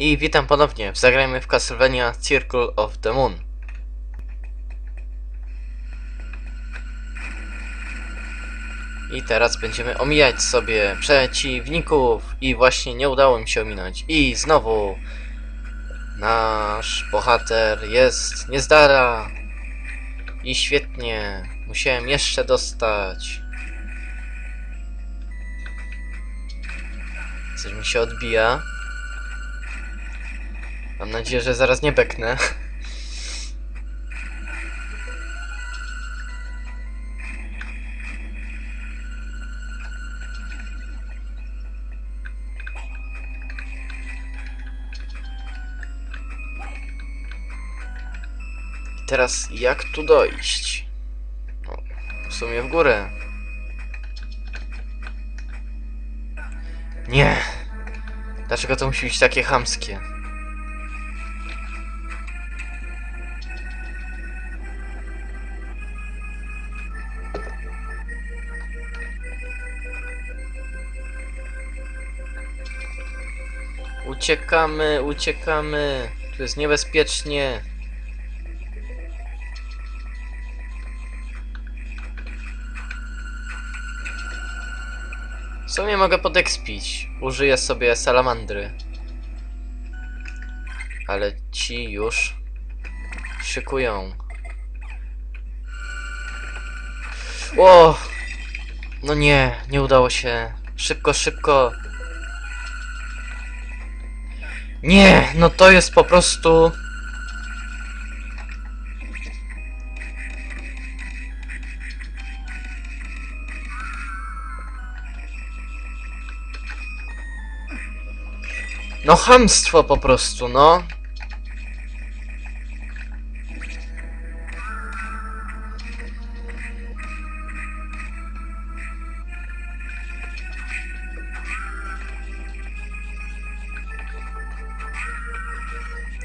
I witam ponownie, zagrajmy w Castlevania Circle of the Moon. I teraz będziemy omijać sobie przeciwników i właśnie nie udało mi się ominąć. I znowu nasz bohater jest niezdara. I świetnie, musiałem jeszcze dostać. Coś mi się odbija. Mam nadzieję, że zaraz nie beknę. Teraz jak tu dojść? No, w sumie w górę. Nie. Dlaczego to musi być takie chamskie? Uciekamy, uciekamy. Tu jest niebezpiecznie. W sumie mogę podekspić. Użyję sobie salamandry. Ale ci już szykują. O! No nie, nie udało się. Szybko, szybko. Nie, no to jest po prostu... No chamstwo po prostu, no.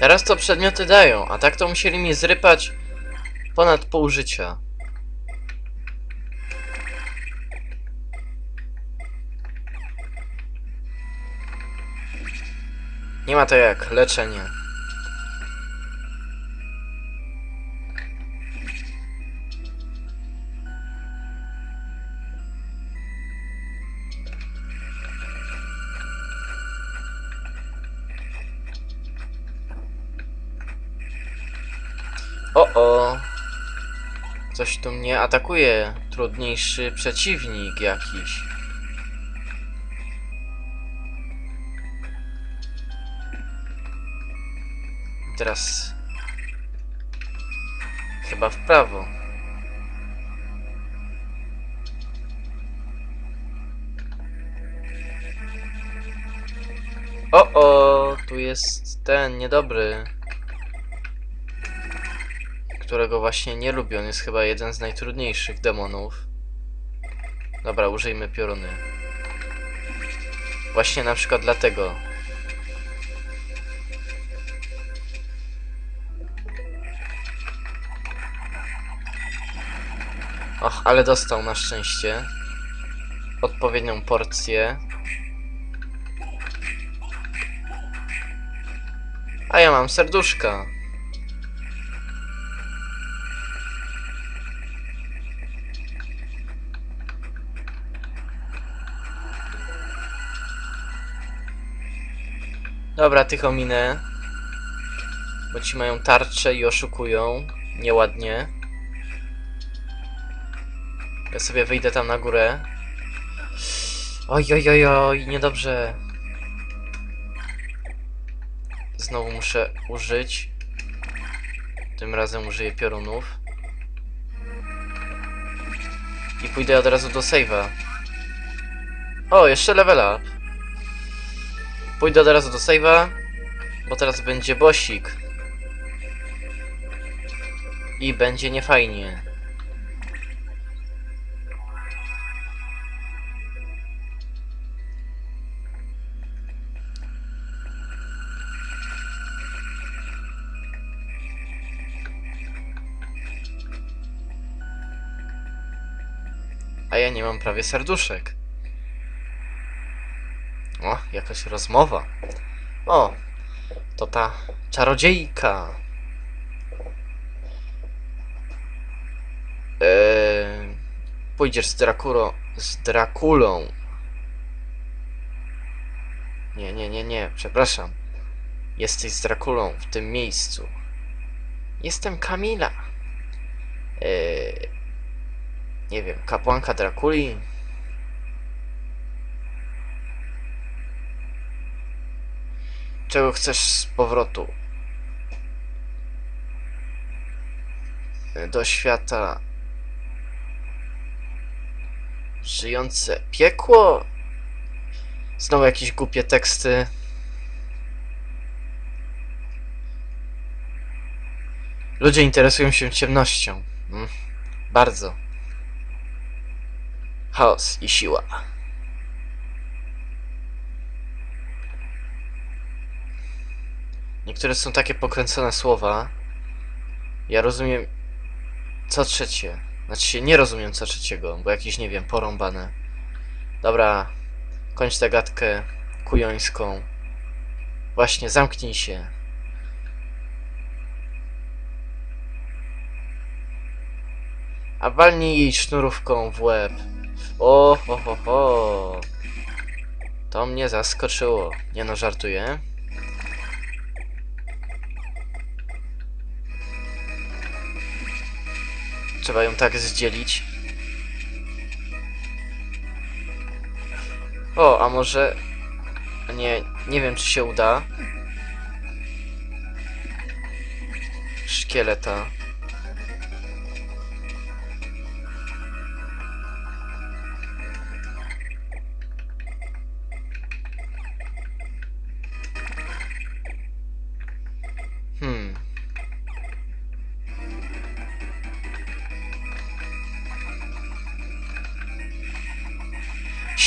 Teraz to przedmioty dają, a tak to musieli mi zrypać ponad pół życia. Nie ma to jak, leczenie. O o. Coś tu mnie atakuje. Trudniejszy przeciwnik jakiś. Teraz chyba w prawo. O o, tu jest ten niedobry którego właśnie nie lubię. On jest chyba jeden z najtrudniejszych demonów. Dobra, użyjmy pioruny. Właśnie na przykład dlatego. Och, ale dostał na szczęście. Odpowiednią porcję. A ja mam serduszka. Dobra, tych ominę. Bo ci mają tarczę i oszukują. Nieładnie. Ja sobie wyjdę tam na górę. Oj, oj, oj, oj, niedobrze. Znowu muszę użyć. Tym razem użyję piorunów. I pójdę od razu do save'a. O, jeszcze level up. Pójdę od razu do save'a, bo teraz będzie bosik. I będzie niefajnie. A ja nie mam prawie serduszek. O, jakaś rozmowa. O, To ta czarodziejka. Eee, pójdziesz z Drakulo, z Drakulą. Nie, nie, nie, nie, przepraszam. Jesteś z Drakulą w tym miejscu. Jestem Kamila. Eee, nie wiem, kapłanka Drakuli? Czego chcesz z powrotu? Do świata żyjące piekło? Znowu jakieś głupie teksty. Ludzie interesują się ciemnością. Mm, bardzo. Chaos i siła. Niektóre są takie pokręcone słowa. Ja rozumiem co trzecie. Znaczy się nie rozumiem co trzeciego, bo jakieś, nie wiem, porąbane. Dobra, kończ tę gadkę kujońską. Właśnie, zamknij się. A walnij jej sznurówką w łeb. O, ho, ho, ho. To mnie zaskoczyło. Nie no, żartuję. Trzeba ją tak zdzielić. O, a może... Nie, nie wiem czy się uda. Szkieleta.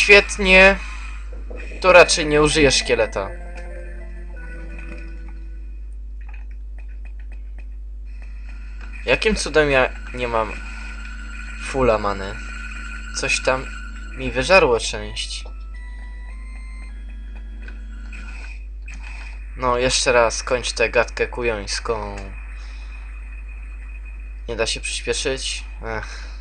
Świetnie. To raczej nie użyję szkieleta. Jakim cudem ja nie mam fulla many? Coś tam mi wyżarło część. No, jeszcze raz kończ tę gadkę kujońską. Nie da się przyspieszyć? Ech.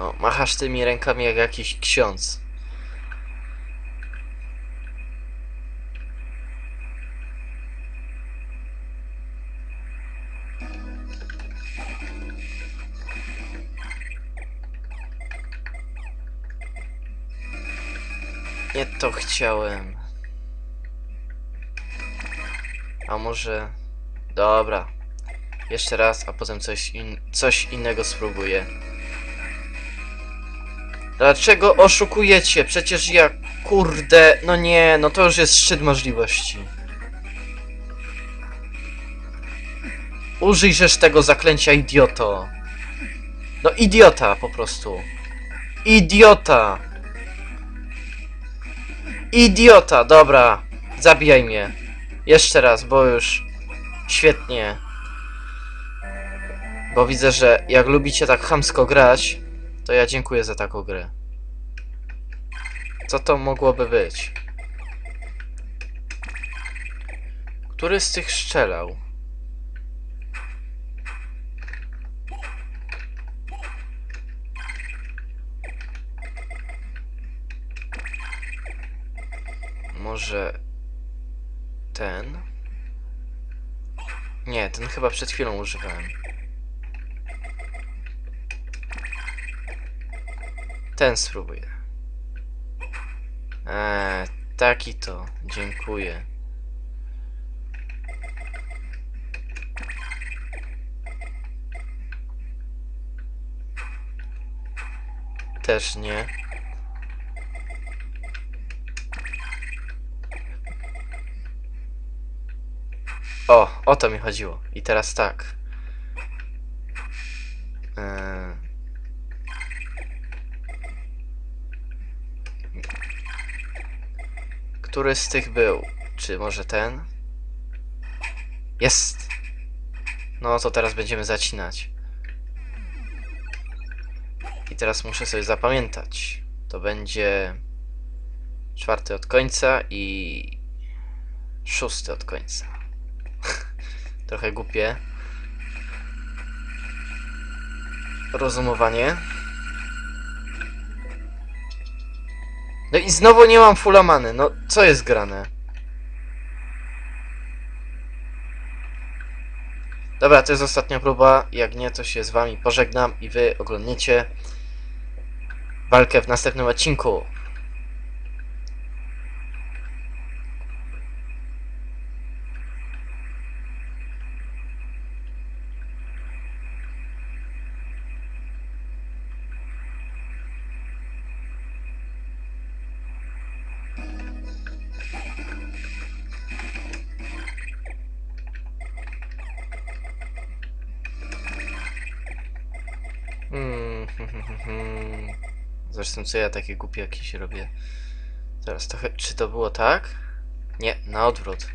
No, machasz tymi rękami jak jakiś ksiądz. Nie to chciałem. A może... Dobra. Jeszcze raz, a potem coś, in... coś innego spróbuję. Dlaczego oszukujecie? Przecież ja... Kurde, no nie, no to już jest szczyt możliwości. Użyjżesz tego zaklęcia, idioto. No idiota po prostu. Idiota. Idiota, dobra. Zabijaj mnie. Jeszcze raz, bo już... Świetnie. Bo widzę, że jak lubicie tak chamsko grać, to ja dziękuję za taką grę. Co to mogłoby być? Który z tych strzelał? Może ten? Nie, ten chyba przed chwilą używałem. Ten spróbuję. Eee, taki to. Dziękuję. Też nie. O, o to mi chodziło. I teraz tak. Eee... Który z tych był? Czy może ten? Jest! No to teraz będziemy zacinać. I teraz muszę sobie zapamiętać. To będzie czwarty od końca i szósty od końca. Trochę głupie. Rozumowanie. No i znowu nie mam fulla many. No co jest grane? Dobra, to jest ostatnia próba. Jak nie, to się z wami pożegnam i wy oglądniecie walkę w następnym odcinku. Hmm, hmm. Zresztą co ja takie głupie jakieś robię? Teraz to, chy- czy to było tak? Nie, na odwrót.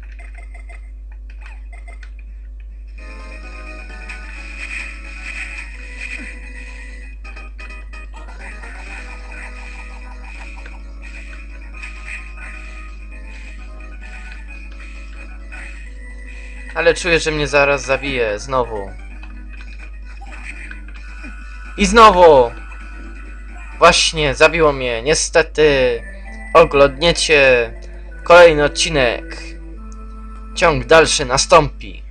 Ale czuję, że mnie zaraz zabije, znowu. I znowu! Właśnie, zabiło mnie, niestety. Oglądniecie kolejny odcinek. Ciąg dalszy nastąpi.